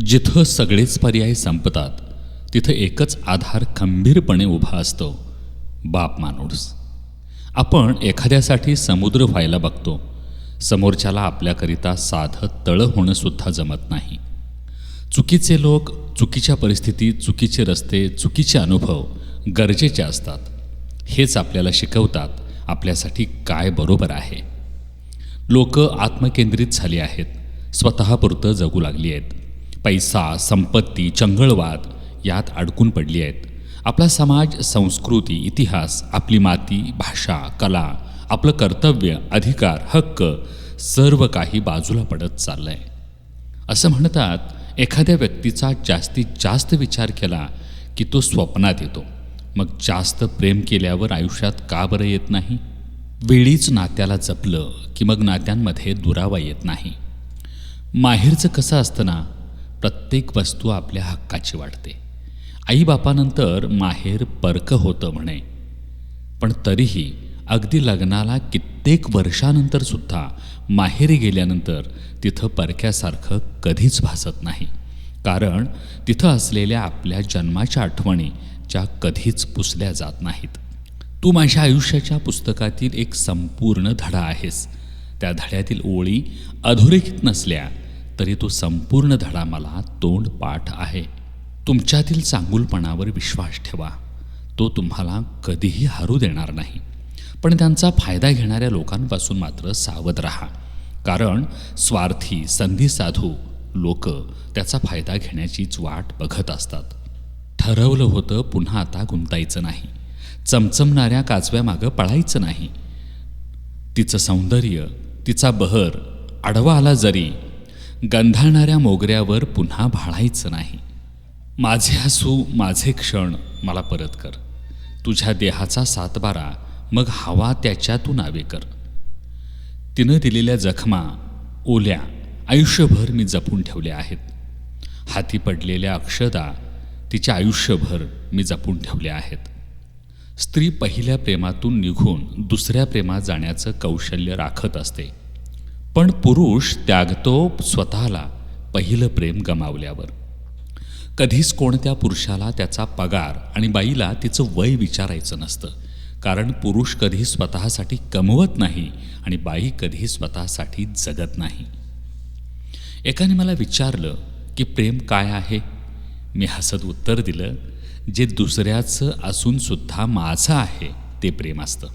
जिथं सगळेच पर्याय संपतात तिथं एकच आधार खंबीरपणे उभा असतो बाप माणूस. आपण एखाद्यासाठी समुद्र व्हायला बघतो समोरच्याला आपल्याकरिता साधं तळं होणंसुद्धा जमत नाही. चुकीचे लोक चुकीच्या परिस्थिती चुकीचे रस्ते चुकीचे अनुभव गरजेचे असतात. हेच आपल्याला शिकवतात आपल्यासाठी काय बरोबर आहे. लोक आत्मकेंद्रित झाली आहेत स्वतःपुरतं जगू लागली आहेत. पैसा संपत्ती चंगळवाद यात अडकून पडली आहेत. आपला समाज संस्कृती इतिहास आपली माती भाषा कला आपलं कर्तव्य अधिकार हक्क सर्व काही बाजूला पडत चाललं आहे असं म्हणतात एखाद्या व्यक्तीचा जास्तीत जास्त विचार केला की तो स्वप्नात येतो. मग जास्त प्रेम केल्यावर आयुष्यात का बरं येत नाही? वेळीच नात्याला जपलं की मग नात्यांमध्ये दुरावा येत नाही. माहेरचं कसं असतं ना प्रत्येक वस्तू आपल्या हक्काची वाटते आईबापानंतर माहेर परकं होतं म्हणे. पण तरीही अगदी लग्नाला कित्येक वर्षानंतर सुद्धा माहेरी गेल्यानंतर तिथं परक्यासारखं कधीच भासत नाही. कारण तिथं असलेल्या आपल्या जन्माच्या आठवणी ज्या कधीच पुसल्या जात नाहीत. तू माझ्या आयुष्याच्या पुस्तकातील एक संपूर्ण धडा आहेस. त्या धड्यातील ओळी अधोरेखित नसल्या तरी तो संपूर्ण धडा मला तोंड पाठ आहे. तुमच्यातील चांगुलपणावर विश्वास ठेवा. तो तुम्हाला कधीही हरू देणार नाही. पण त्यांचा फायदा घेणाऱ्या लोकांपासून मात्र सावध राहा. कारण स्वार्थी संधी साधू लोक त्याचा फायदा घेण्याचीच वाट बघत असतात. ठरवलं होतं पुन्हा आता गुंतायचं नाही. चमचमणाऱ्या काजव्यामागं पळायचं नाही. तिचं सौंदर्य तिचा बहर आडवा आला जरी गंधाळणाऱ्या मोगऱ्यावर पुन्हा भाळायचं नाही. माझे हसू माझे क्षण मला परत कर. तुझ्या देहाचा सातबारा मग हवा त्याच्यातून आवे कर. तिनं दिलेल्या जखमा ओल्या आयुष्यभर मी जपून ठेवल्या आहेत. हाती पडलेल्या अक्षदा तिच्या आयुष्यभर मी जपून ठेवल्या आहेत. स्त्री पहिल्या प्रेमातून निघून दुसऱ्या प्रेमात जाण्याचं कौशल्य राखत असते. पण पुरुष त्यागतो स्वतःला पहिलं प्रेम गमावल्यावर. कधीच कोणत्या पुरुषाला त्याचा पगार आणि बाईला तिचं वय विचारायचं नसतं. कारण पुरुष कधी स्वतःसाठी कमवत नाही आणि बाई कधी स्वतःसाठी जगत नाही. एकाने मला विचारलं की प्रेम काय आहे? मी हसत उत्तर दिलं जे दुसऱ्याचं असूनसुद्धा माझं आहे ते प्रेम असतं.